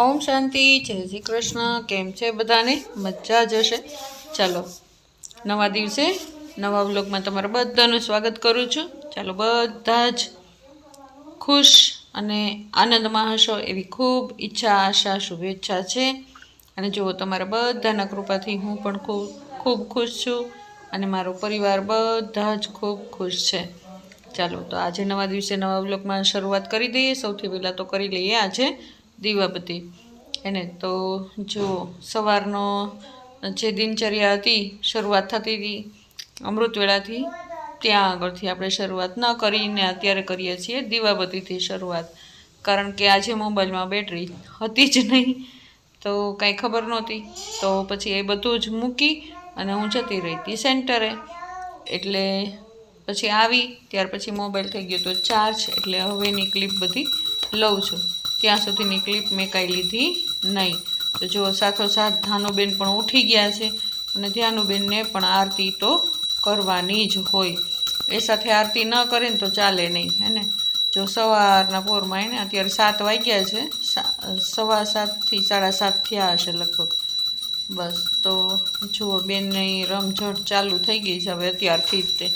ઓમ શાંતિ, જય શ્રી કૃષ્ણ, કેમ છે બધાને? મજા જ હશે. ચાલો, નવા દિવસે નવા વ્લોગમાં તમારા બધાનું સ્વાગત કરું છું. ચાલો બધા જ ખુશ અને આનંદમાં હશો એવી ખૂબ ઈચ્છા, આશા, શુભેચ્છા છે. અને જુઓ, તમારા બધાના કૃપાથી હું પણ ખૂબ ખૂબ ખુશ છું અને મારો પરિવાર બધા જ ખૂબ ખુશ છે. ચાલો, તો આજે નવા દિવસે નવા વ્લોગમાં શરૂઆત કરી દઈએ. સૌથી પહેલાં તો કરી લઈએ આજે દીવાબત્તી. એને તો જો સવારનો જે દિનચર્યા હતી, શરૂઆત થતી હતી, અમૃતવેળાથી ત્યાં આગળથી આપણે શરૂઆત ન કરીને અત્યારે કરીએ છીએ દીવાબત્તીથી શરૂઆત. કારણ કે આજે મોબાઈલમાં બેટરી હતી જ નહીં, તો કાંઈ ખબર નહોતી. તો પછી એ બધું જ મૂકી અને હું જતી રહી હતી સેન્ટરે. એટલે પછી આવી, ત્યાર પછી મોબાઈલ થઈ ગયો તો ચાર્જ, એટલે હવેની ક્લિપ બધી લઉં છું. ત્યાં સુધીની ક્લિપ મેં કાંઈ લીધી નહીં. તો જો સાથોસાથ ધાનુબેન પણ ઉઠી ગયા છે અને ધ્યાનુબેનને પણ આરતી તો કરવાની જ હોય. એ સાથે આરતી ન કરે ને તો ચાલે નહીં, હે ને? જો સવારના પોરમાં એને અત્યારે સાત વાગ્યા છે સવા સાતથી સાડા સાત થયા હશે લગભગ. બસ, તો જુઓ બેનની રમઝટ ચાલુ થઈ ગઈ છે, હવે અત્યારથી જ તે.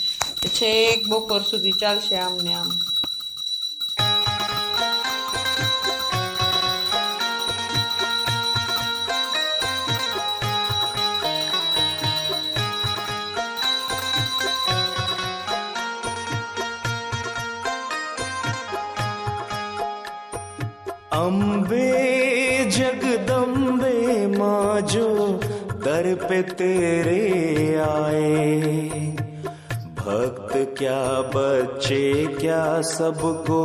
છેક બપોર સુધી ચાલશે આમને આમ. पे तेरे आए। भक्त क्या बच्चे, क्या सबको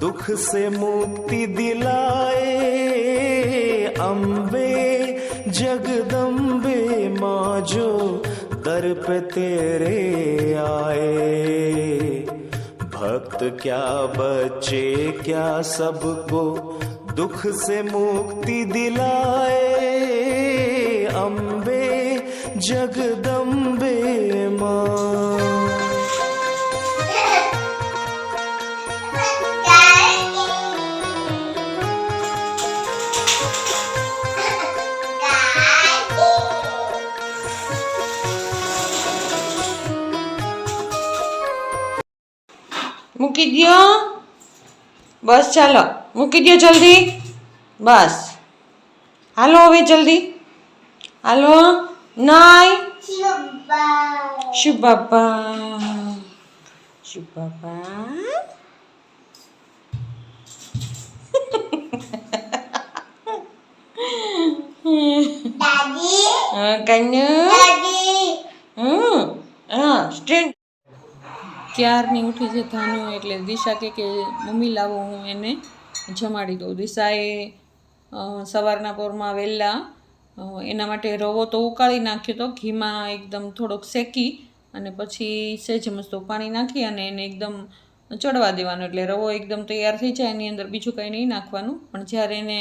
दुख से मुक्ति दिलाए? अम्बे, जगदम्बे माँ जो दर पे तेरे आए। भक्त क्या बच्चे, क्या सबको दुख से मुक्ति दिलाए? જગદંબે મૂકી દો બસ ચાલો મૂકી દો જલ્દી બસ હાલો હવે જલ્દી હાલો નાય શુભ બાપા શુભ બાપા હા, કન્યા હમ હા સ્ટ્રેટ ક્યારની ઉઠી છે થાનું એટલે દિશા કે કે મમ્મી લાવો હું એને જમાડી દઉં. દિશાએ સવારના પોરમાં વહેલા એના માટે રવો તો ઉકાળી નાખ્યો તો ઘીમાં એકદમ થોડોક શેકી અને પછી સહેજ મસ્તો પાણી નાખી અને એને એકદમ ચડવા દેવાનો. એટલે રવો એકદમ તૈયાર થઈ જાય, એની અંદર બીજું કંઈ નહીં નાખવાનું. પણ જ્યારે એને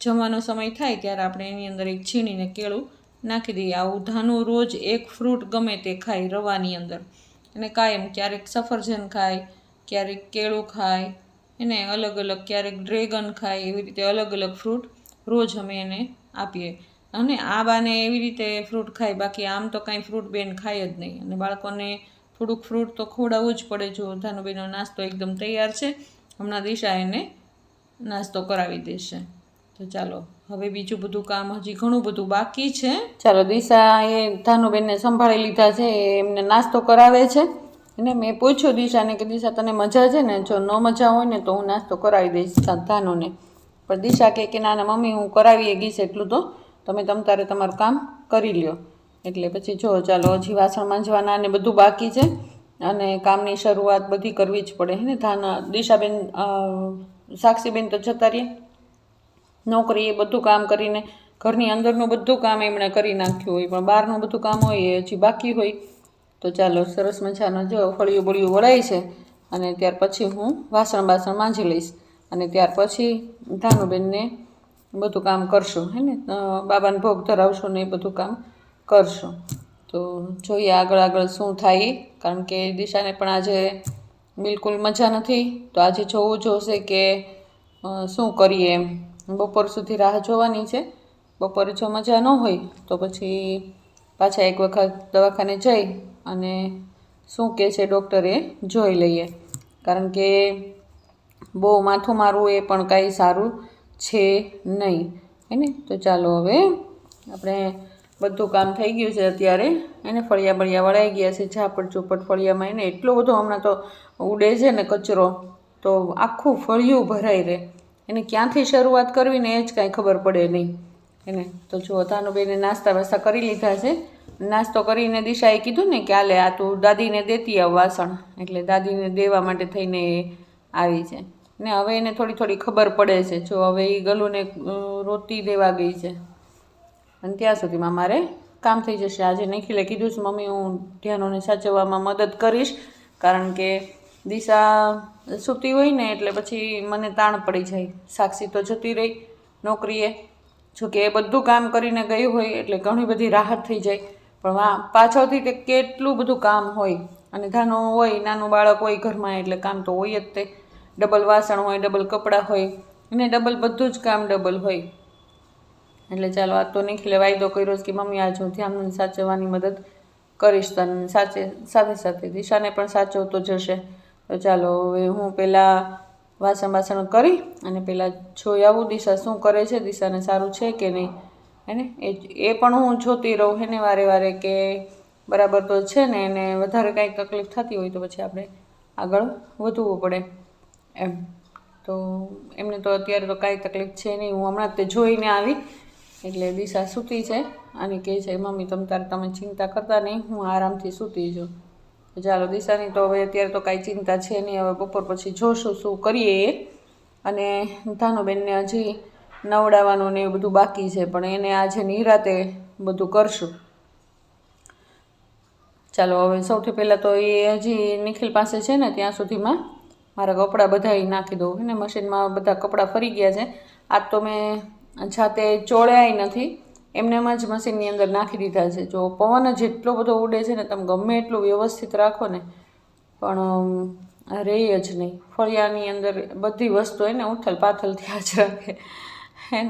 જમવાનો સમય થાય ત્યારે આપણે એની અંદર એક છીણીને કેળું નાખી દઈએ. આવું ધાનું રોજ એક ફ્રૂટ ગમે તે ખાય રવાની અંદર. અને કાયમ ક્યારેક સફરજન ખાય, ક્યારેક કેળું ખાય, એને અલગ અલગ ક્યારેક ડ્રેગન ખાય, એવી રીતે અલગ અલગ ફ્રૂટ રોજ અમે એને આપીએ. અને આ બાને એવી રીતે ફ્રૂટ ખાય. બાકી આમ તો કાંઈ ફ્રૂટ બેન ખાય જ નહીં. અને બાળકોને થોડુંક ફ્રૂટ તો ખવડાવવું જ પડે. જો ધાનુબેનનો નાસ્તો એકદમ તૈયાર છે. હમણાં દિશા એને નાસ્તો કરાવી દેશે. તો ચાલો, હવે બીજું બધું કામ હજી ઘણું બધું બાકી છે. ચાલો, દિશા એ ધાનુબેનને સંભાળી લીધા છે. એ એમને નાસ્તો કરાવે છે. અને મેં પૂછ્યું દિશાને કે, દિશા, તને મજા છે ને? જો ન મજા હોય ને તો હું નાસ્તો કરાવી દઈશ. ધાનુને. પણ દિશા કે ના ના, મમ્મી, હું કરાવીએ ગઈશ એટલું તો. તમે તમ તારે તમારું કામ કરી લ્યો. એટલે પછી જો, ચાલો, હજી વાસણ માંજવાના ને બધું બાકી છે. અને કામની શરૂઆત બધી કરવી જ પડે, હે ને? ધાન, દિશાબેન સાક્ષીબેન તો જતા રહીએ નોકરી એ બધું કામ કરીને, ઘરની અંદરનું બધું કામ એમણે કરી નાખ્યું હોય, પણ બહારનું બધું કામ હોય એ હજી બાકી હોય. તો ચાલો, સરસ મજાનો જો, ફળિયું બળિયું વળાય છે. અને ત્યાર પછી હું વાસણ બાસણ માંજી લઈશ. અને ત્યાર પછી ધાનુબેનને બધું કામ કરશું, હે ને? બાબાને ભોગ ધરાવશું ને એ બધું કામ કરશું. તો જોઈએ આગળ આગળ શું થાય, કારણ કે દિશાને પણ આજે બિલકુલ મજા નથી. તો આજે જોવું જોશે કે શું કરીએ એમ. બપોર સુધી રાહ જોવાની છે. બપોરે જો મજા ન હોય, તો પછી પાછા એક વખત દવાખાને જઈ અને શું કહે છે ડૉક્ટરે જોઈ લઈએ. કારણ કે બહુ માથું મારવું એ પણ કાંઈ સારું છે નહીં. હેને તો ચાલો હવે આપણે બધું કામ થઈ ગયું છે અત્યારે. એને ફળિયા બળિયા વળાઈ ગયા છે ઝાપટ ચોપટ ફળિયામાં એને એટલો બધો હમણાં તો ઉડે છે ને કચરો, તો આખું ફળિયું ભરાઈ રહે. એને ક્યાંથી શરૂઆત કરવી ને એ જ કાંઈ ખબર પડે નહીં. એને તો જો તાનુબેને નાસ્તા વાસ્તા કરી લીધા છે. નાસ્તો કરીને દિશાએ કીધું ને કે આલે આ તું દાદીને દેતી આવ વાસણ. એટલે દાદીને દેવા માટે થઈને આવી છે. ને હવે એને થોડી થોડી ખબર પડે છે. જો હવે એ ગલુને રોતી દેવા ગઈ છે. અને ત્યાં સુધીમાં મારે કામ થઈ જશે. આજે નિખિલે કીધું છે, મમ્મી, હું ધ્યાનોને સાચવવામાં મદદ કરીશ. કારણ કે દિશા સૂતી હોય ને એટલે પછી મને તાણ પડી જાય. સાક્ષી તો જતી રહી નોકરીએ. જોકે એ બધું કામ કરીને ગઈ હોય એટલે ઘણી બધી રાહત થઈ જાય. પણ વા પાછળથી તે કેટલું બધું કામ હોય. અને ધાનો હોય, નાનું બાળક હોય ઘરમાં એટલે કામ તો હોય જ તે. ડબલ વાસણ હોય, ડબલ કપડાં હોય અને ડબલ બધું જ કામ ડબલ હોય. એટલે ચાલો, આ તો નિખિલે વાયદો કર્યો કે મમ્મી આજ હું ધ્યાન સાચવવાની મદદ કરીશ તને, સાચે, સાથે સાથે દિશાને પણ સાચવતો જશે. તો ચાલો, હવે હું પહેલાં વાસણ વાસણ કરી અને પહેલાં જોઈ આવું દિશા શું કરે છે, દિશાને સારું છે કે નહીં. હેને? એ એ પણ હું જોતી રહું, હેને, વારે વારે કે બરાબર તો છે ને, એને વધારે કાંઈ તકલીફ થતી હોય તો પછી આપણે આગળ વધવું પડે. એમ. તો એમને તો અત્યારે તો કાંઈ તકલીફ છે નહીં. હું હમણાં તે જોઈને આવી. એટલે દિશા સૂતી છે. અને કહે છે, મમ્મી, તમ તારે તમે ચિંતા કરતા નહીં. હું આરામથી સૂતી છું. ચાલો, દિશાની તો હવે અત્યારે તો કાંઈ ચિંતા છે નહીં. હવે બપોર પછી જોશું શું કરીએ એ. અને ધાનુબેનને હજી નવડાવવાનું ને એ બધું બાકી છે. પણ એને આજે નિરાતે બધું કરશું. ચાલો, હવે સૌથી પહેલાં તો એ હજી નિખિલ પાસે છે ને ત્યાં સુધીમાં. મારા કપડાં બધા નાખી દઉં. ને મશીનમાં બધા કપડાં ફરી ગયા છે. આજ તો મેં જાતે ચોળ્યાય નથી. એમનેમ જ મશીનની અંદર નાખી દીધા છે. જો પવન જ એટલો બધો ઉડે છે ને, તમે ગમે એટલું વ્યવસ્થિત રાખો ને, પણ રહે જ નહીં. ફળિયાની અંદર બધી વસ્તુ એને ઉથલ પાથલ થયા જ રાખે. હે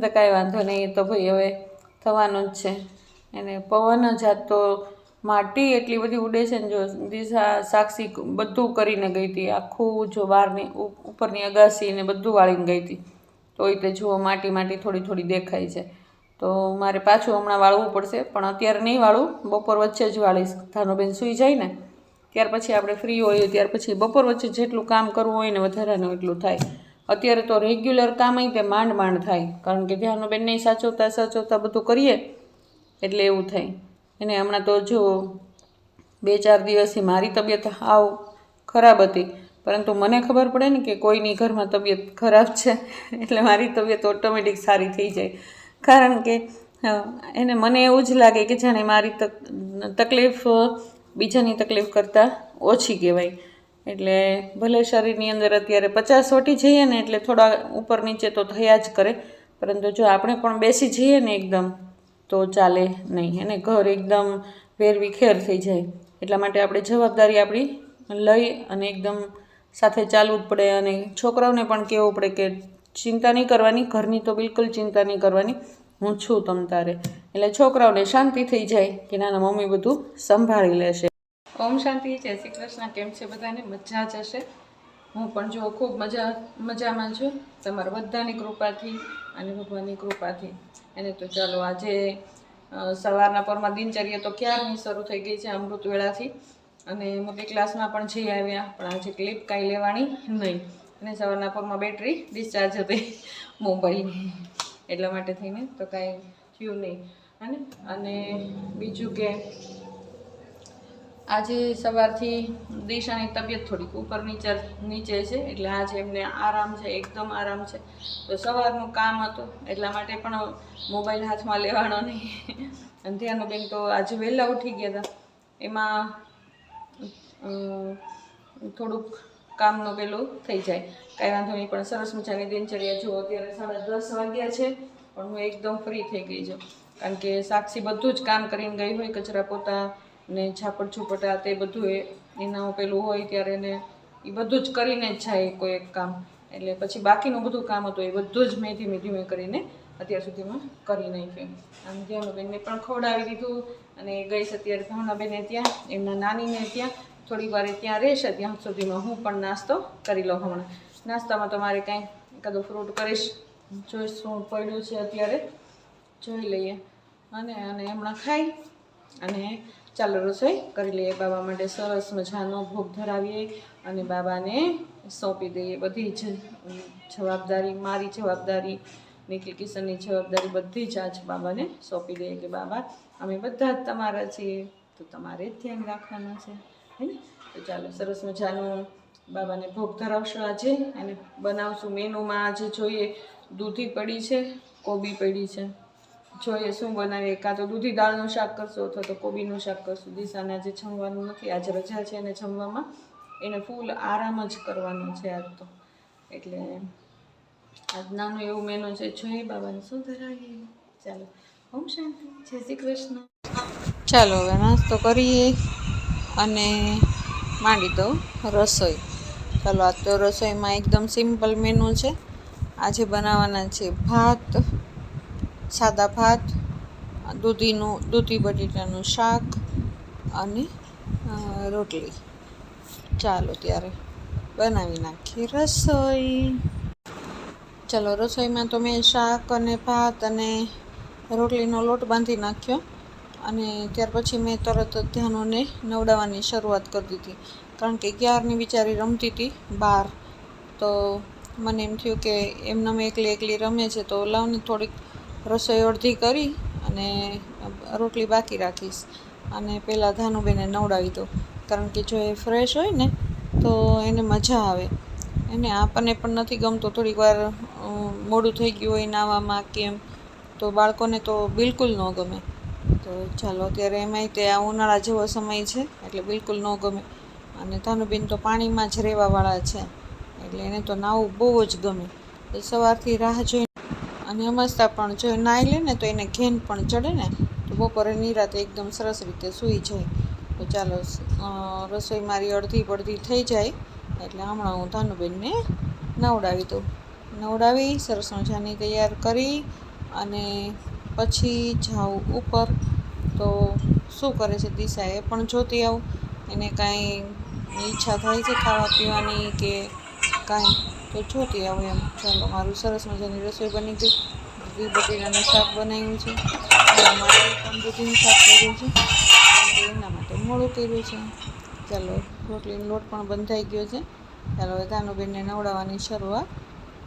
તો કાંઈ વાંધો નહીં. તો ભાઈ હવે થવાનું જ છે. એને પવન જ આજ તો માટી એટલી બધી ઉડે છે ને જો દિશા સાક્ષી બધું કરીને ગઈ હતી. આખું જો બહારની ઉપરની અગાસી ને બધું વાળીને ગઈ હતી. તો એ તે જુઓ માટી માટી થોડી થોડી દેખાય છે. તો મારે પાછું હમણાં વાળવું પડશે, પણ અત્યારે નહીં વાળું. બપોર વચ્ચે જ વાળીશ. ધાનુબેન સૂઈ જાય ને, ત્યાર પછી આપણે ફ્રી હોઈએ, ત્યાર પછી બપોર વચ્ચે જેટલું કામ કરવું હોય ને વધારાનું એટલું થાય. અત્યારે તો રેગ્યુલર કામ અહીં તે માંડ માંડ થાય. કારણ કે ધ્યાનુબેન નહીં સાચવતા સાચવતા બધું કરીએ, એટલે એવું થાય. એને હમણાં તો જો બે ચાર દિવસથી મારી તબિયત આવ ખરાબ હતી. પરંતુ મને ખબર પડે ને કે કોઈની ઘરમાં તબિયત ખરાબ છે, એટલે મારી તબિયત ઓટોમેટિક સારી થઈ જાય. કારણ કે એને મને એવું જ લાગે કે જાણે મારી તક, તકલીફ બીજાની તકલીફ કરતાં ઓછી કહેવાય. એટલે ભલે શરીરની અંદર અત્યારે પચાસ વટી જઈએ ને એટલે થોડા ઉપર નીચે તો થયા જ કરે. પરંતુ જો આપણે પણ બેસી જઈએ ને એકદમ તો ચાલે નહીં અને ઘર એકદમ વેરવિખેર થઈ જાય. એટલા માટે આપણે જવાબદારી આપણી લઈ અને એકદમ સાથે ચાલવું જ પડે અને છોકરાઓને પણ કહેવું પડે કે ચિંતા નહીં કરવાની, ઘરની તો બિલકુલ ચિંતા નહીં કરવાની. હું છું તમ તારે. એટલે છોકરાઓને શાંતિ થઈ જાય કે નાના મમ્મી બધું સંભાળી લેશે. ઓમ શાંતિ, જય શ્રી કૃષ્ણ. કેમ છે બધાને? મજા જ હશે? હું પણ જો ખૂબ મજા, મજામાં છું. તમારા બધાની કૃપાથી અને ભગવાનની કૃપાથી. એને તો ચાલો આજે સવારના પરમાં દિનચર્યા તો ક્યારની શરૂ થઈ ગઈ છે અમૃત વેળાથી અને મોટી ક્લાસમાં પણ જઈ આવ્યા, પણ આજે ક્લિપ કાંઈ લેવાની નહીં. અને સવારના પરમાં બેટરી ડિસ્ચાર્જ હતી મોબાઈલની, એટલા માટે થઈને તો કાંઈ થયું નહીં. અને અને બીજું કે આજે સવારથી દિશાની તબિયત થોડીક ઉપર નીચે નીચે છે, એટલે આજે એમને આરામ છે, એકદમ આરામ છે. તો સવારનું કામ હતું, એટલા માટે પણ મોબાઈલ હાથમાં લેવાનો નહીં. અને ધ્યાનુબેન તો આજે વહેલા ઉઠી ગયા હતા. એમાં થોડુંક કામનું પેલું થઈ જાય. કાંઈ વાંધો નહીં, પણ સરસ મજાની દિનચર્યા જુઓ અત્યારે સાડા દસ વાગ્યા છે, પણ હું એકદમ ફ્રી થઈ ગઈ છું. કારણ કે સાક્ષી બધું જ કામ કરીને ગઈ હોય, કચરા પોતા ને છાપટ છુપટા તે બધું એ એના પેલું હોય ત્યારે એને એ બધું જ કરીને જ જાય કોઈ એક કામ. એટલે પછી બાકીનું બધું કામ હતું એ બધું જ મેં ધીમે ધીમે કરીને અત્યાર સુધીમાં કરી નાખ્યું. આમ ધ્યાનુબેનને પણ ખવડાવી દીધું અને ગઈશ અત્યારે ભાવનાબેને ત્યાં, એમના નાનીને ત્યાં. થોડી વાર ત્યાં રહેશે, ત્યાં સુધીમાં હું પણ નાસ્તો કરી લઉં હમણાં. નાસ્તામાં તો મારે કાંઈ એકાદું ફ્રૂટ કરીશ. જોઈશ શું પડ્યું છે અત્યારે. જોઈ લઈએ. અને અને હમણાં ખાઈ અને ચાલો રસોઈ કરી લઈએ. બાબા માટે સરસ મજાનો ભોગ ધરાવીએ અને બાબાને સોંપી દઈએ બધી જ જવાબદારી, મારી જવાબદારી, નિખિલ કિશનની જવાબદારી બધી જ આજ બાબાને સોંપી દઈએ કે બાબા, અમે બધા જ તમારા છીએ. તો તમારે જ ધ્યાન રાખવાનું છે. હે તો ચાલો સરસ મજાનું બાબાને ભોગ ધરાવશો આજે અને બનાવશું મેનુમાં. આજે જોઈએ, દૂધી પડી છે, કોબી પડી છે. જોઈએ શું બનાવીએ કાં તો દૂધી દાળનું શાક કરશું અથવા તો કોબીનું શાક કરશું. દિશાને આજે જમવાનું નથી. આજે રજા છે અને જમવામાં એને ફૂલ આરામ જ કરવાનો છે આજ તો. એટલે આજ નાનું એવું મેનુ છે. જોઈએ બાબાને શું ધરાવીએ. ચાલો. ઓમ શાંતિ. જય શ્રી કૃષ્ણ. ચાલો, હવે નાસ્તો કરીએ અને માંડી દો રસોઈ. ચાલો, આજ તો રસોઈમાં એકદમ સિમ્પલ મેનુ છે. આજે બનાવવાના છે ભાત સાદા ભાત, દૂધીનું, દૂધી બટેટાનું શાક અને રોટલી. ચાલો ત્યારે બનાવી નાખીએ રસોઈ. ચાલો રસોઈમાં તો મેં શાક અને ભાત અને રોટલીનો લોટ બાંધી નાખ્યો અને ત્યાર પછી મેં તરત જ ધ્યાનોને નવડાવવાની શરૂઆત કરી દીધી. કારણ કે ક્યારની બિચારી રમતી હતી બહાર. તો મને એમ થયું કે એમને એકલી એકલી રમે છે તો લાવને થોડીક રસોઈ અડધી કરી અને રોટલી બાકી રાખીશ. અને પહેલાં ધાનુબેને નવડાવી દો કારણ કે જો એ ફ્રેશ હોય ને, તો એને મજા આવે. એને આપણને પણ નથી ગમતો થોડીક વાર મોડું થઈ ગયું હોય નાવામાં કેમ તો બાળકોને તો બિલકુલ ન ગમે. તો ચાલો, અત્યારે એમાંય તે આ ઉનાળા જેવો સમય છે, એટલે બિલકુલ ન ગમે. અને ધાનુબેન તો પાણીમાં જ રહેવાવાળા છે, એટલે એને તો નાવું બહુ જ ગમે. સવારથી રાહ જોઈ અને અમસ્તા પણ જો નાહી લે ને તો એને ઘેન પણ ચડે ને, તો બપોરે નિરાતે એકદમ સરસ રીતે સૂઈ જાય. તો ચાલો રસોઈ મારી અડધી પડધી થઈ જાય. એટલે હમણાં હું ધાનુબેનને નવડાવી દઉં. નવડાવી, સરસ મજાની તૈયાર કરી અને પછી જાઉં ઉપર. તો શું કરે છે દિશા એ પણ જોતી આવું. એને કાંઈ ઈચ્છા થાય છે ખાવા પીવાની કે કાંઈ? તો જોતી આવું એમ, ચાલો, મારું સરસ મજાની રસોઈ બની ગઈ. દૂધી બટેટાનું શાક બનાવ્યું છે. દૂધીનું શાક કર્યું છે. એના માટે મોડું કર્યું છે. ચાલો, રોટલીનો લોટ પણ બંધાઈ ગયો છે. ચાલો, હવે ધાનુબેનને નવડાવવાની શરૂઆત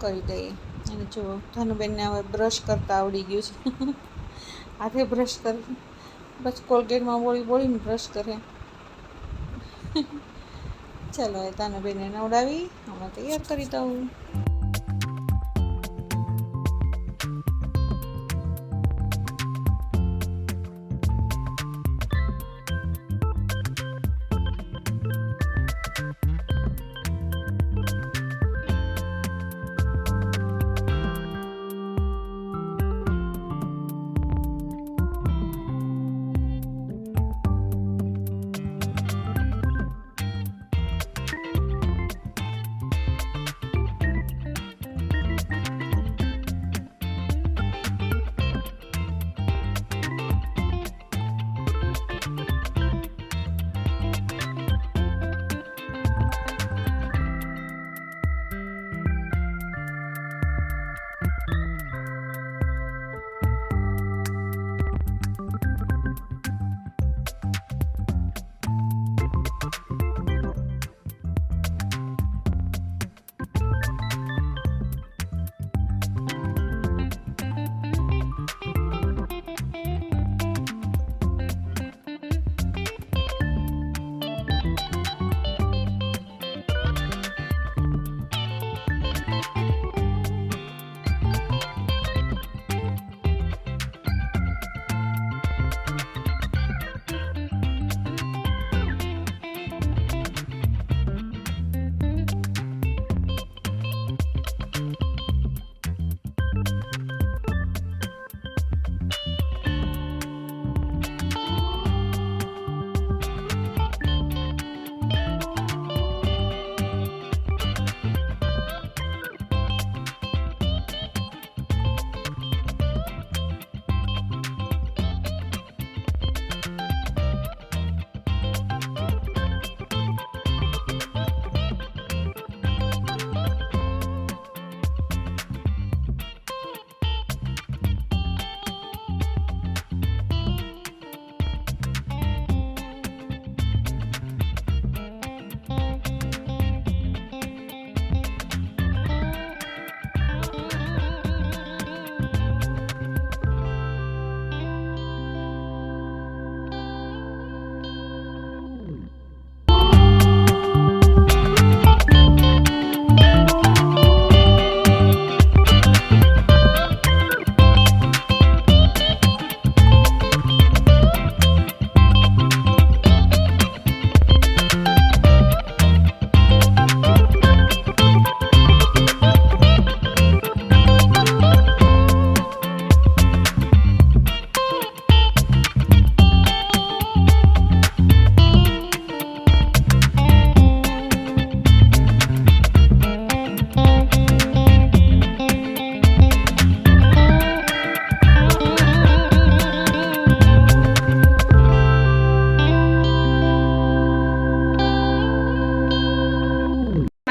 કરી દઈએ. અને જુઓ ધાનુબેનને હવે બ્રશ કરતાં આવડી ગયું છે. હાથે બ્રશ કરે. બસ કોલગેટમાં બોળી બોળીને બ્રશ કરે. ચાલો હવે બેને નવડાવી હમણાં તૈયાર કરી દઉં.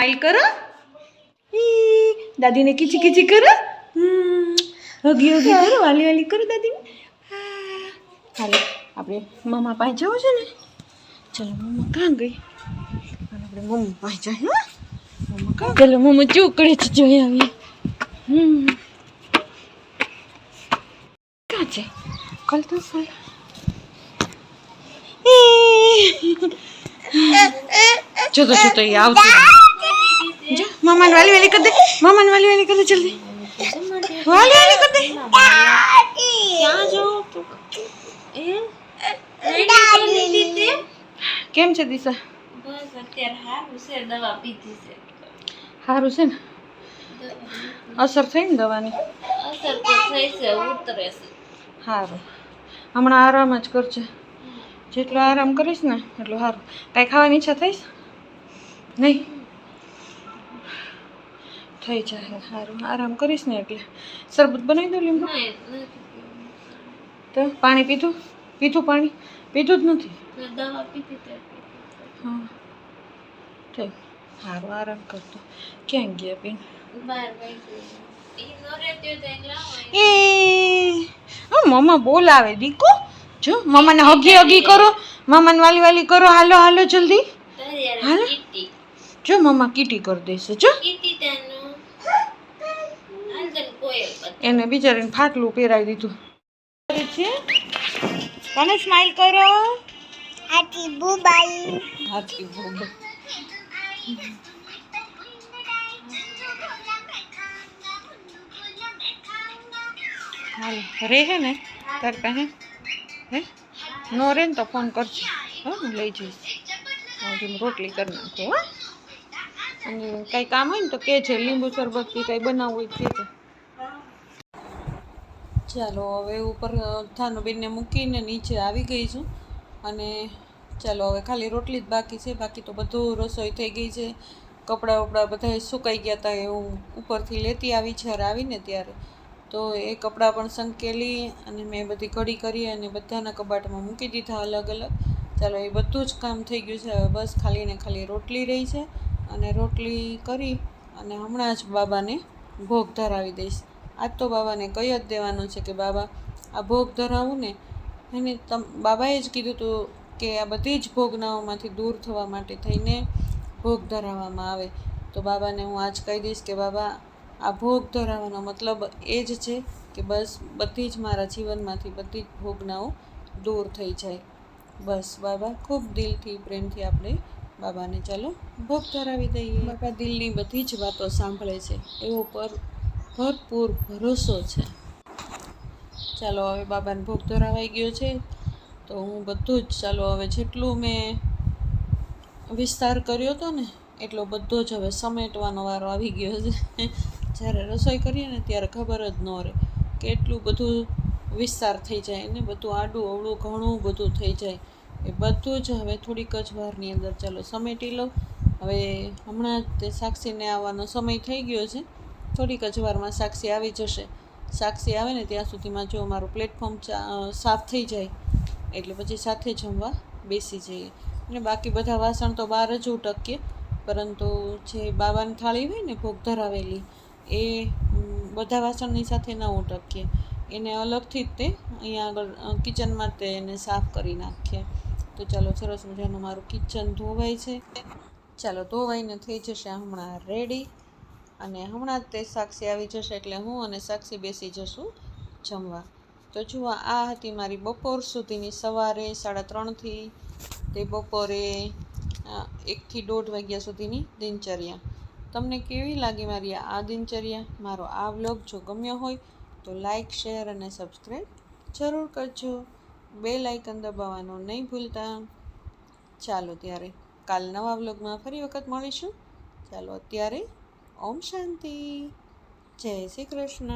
કરો. ઈ, દાદીને કીચી કીચી કરો. હમ, હગી હગી કરો વાલી વાલી કરો દાદીને. હાલો આપણે મમ્મા પાસે જવું છે ને? ચલો મમ્મા કાં ગઈ? આપણે મમ્મી પાસે જાય હા. મમ્મા કાં ચલો મમ્મા ચોકડે જ જોઈ આવીએ. હમ. કાં છે? કલ તો સર જો તો જો તો એ આવતી જો મામાને વાલી વાલી કરી દે. મામાને વાલી વાલી કરી દે જલ્દી. વાલી વાલી કરી દે. ક્યાં જો એ? કેમ છે દિશા? બસ અત્યારે હારું છે. દવા પીધી છે. સારું છે ને? અસર થઈ ને દવાની? અસર તો થઈ છે ઉતરે છે. સારું હમણાં આરામ જ કરજે. જેટલો આરામ કરીશ ને એટલું સારું. કાંઈ ખાવાની ઈચ્છા થઈશ? નહીં. થઈ જાય સારું. આરામ કરીશ ને એટલે. શરબત બનાવી દઉં લીંબુ? તો પાણી પીધું? પીધું પાણી? પીધું જ નથી? હા. સારું આરામ કરતો. ક્યાં ગયા બેન? બાર વાગ્યું ઈ નો રહેતી હોય તો એને લાવો એ મમ્મા બોલાવે દીકો. જો મમ્માને હગી હગી કરો. મમ્માને વાલી વાલી કરો. હાલો હાલો જલ્દી. હાલો. જો મમ્મા કીટી કરી દેશે. જો. એને બિચારીને ફાટલું પહેરાવી દીધું. છે. તમે સ્માઈલ કરો. હાથી બુબાઈ. હાથી બુબાઈ. હાલ રે હે ને તાર પાસે? હે? નો રહે ને તો ફોન કરજો. હો, હું લઈ જઈશ. હું રોટલી કરી નાખું, હા. અને કંઈ કામ હોય ને તો કે છે, લીંબુ શરબત કે કંઈ બનાવવું હોય કહેજે ચાલો, હવે ઉપર થાનુબેનને મૂકીને નીચે આવી ગઈ છું. અને ચાલો, હવે ખાલી રોટલી જ બાકી છે. બાકી તો બધું રસોઈ થઈ ગઈ છે. કપડાં વપડાં બધા સુકાઈ ગયા હતા એવું ઉપરથી લેતી આવી છે આવીને ત્યારે. તો એ કપડાં પણ સંકેલી અને મેં બધી ઘડી કરી અને બધાના કબાટમાં મૂકી દીધા અલગ અલગ. ચાલો, એ બધું જ કામ થઈ ગયું છે. હવે બસ ખાલી ને ખાલી રોટલી રહી છે અને રોટલી કરી અને હમણાં જ બાબાને ભોગ ધરાવી દઈશ. આજ તો બાબાને કહી જ દેવાનું છે કે, બાબા, આ ભોગ ધરાવું ને, એને તમ બાબાએ જ કીધું હતું કે આ બધી જ ભોગનાઓમાંથી દૂર થવા માટે થઈને ભોગ ધરાવવામાં આવે. તો બાબાને હું આજ કહી દઈશ કે, બાબા આ ભોગ ધરાવવાનો મતલબ એ જ છે કે બસ બધી જ મારા જીવનમાંથી બધી જ ભોગનાઓ દૂર થઈ જાય. બસ, બાબા, ખૂબ દિલથી, પ્રેમથી આપણે બાબાને ચાલો ભોગ ધરાવી દઈએ. બાબા દિલની બધી જ વાતો સાંભળે છે. એવો પર ભરપૂર ભરોસો છે. ચાલો હવે બાબાને ભોગ ધરાવાઈ ગયો છે. તો હું બધું જ, ચાલો હવે જેટલું મેં વિસ્તાર કર્યો હતો ને, એટલો બધો જ હવે સમેટવાનો વારો આવી ગયો છે. જ્યારે રસોઈ કરીએ ને ત્યારે ખબર જ ન રહે કે એટલું બધું વિસ્તાર થઈ જાય ને બધું આડું અવળું ઘણું બધું થઈ જાય. એ બધું જ હવે થોડીક જ વારની અંદર ચાલો સમેટી લો હવે હમણાં જ તે સાક્ષીને આવવાનો સમય થઈ ગયો છે. થોડીક જ વારમાં સાક્ષી આવી જશે. સાક્ષી આવે ને ત્યાં સુધીમાં જો મારું પ્લેટફોર્મ સાફ થઈ જાય, એટલે પછી સાથે જમવા બેસી જઈએ. અને બાકી બધા વાસણ તો બહાર જ ઉટકીએ, પરંતુ જે બાબાની થાળી હોય ને ભોગ ધરાવેલી એ બધા વાસણની સાથે ન ઉટકીએ. એને અલગથી જ તે અહીંયા આગળ કિચનમાં તે એને સાફ કરી નાખીએ. તો ચાલો સરસ મજાનું મારું કિચન ધોવાય છે. ચાલો ધોવાઈને થઈ જશે હમણાં રેડી અને હમણાં જ તે સાક્ષી આવી જશે એટલે હું અને સાક્ષી બેસી જશું જમવા. તો જુઓ, આ હતી મારી બપોર સુધીની સવારે સાડા ત્રણથી. તે બપોરે એકથી દોઢ વાગ્યા સુધીની દિનચર્યા. તમને કેવી લાગી મારી આ દિનચર્યા? મારો આ વ્લોગ જો ગમ્યો હોય તો લાઇક શેર અને સબસ્ક્રાઈબ જરૂર કરજો. બે લાઇકન દબાવવાનું નહીં ભૂલતા. ચાલો ત્યારે કાલ નવા વ્લોગમાં ફરી વખત મળીશું. ચાલો અત્યારે ઓમ શાંતિ. જય શ્રી કૃષ્ણ.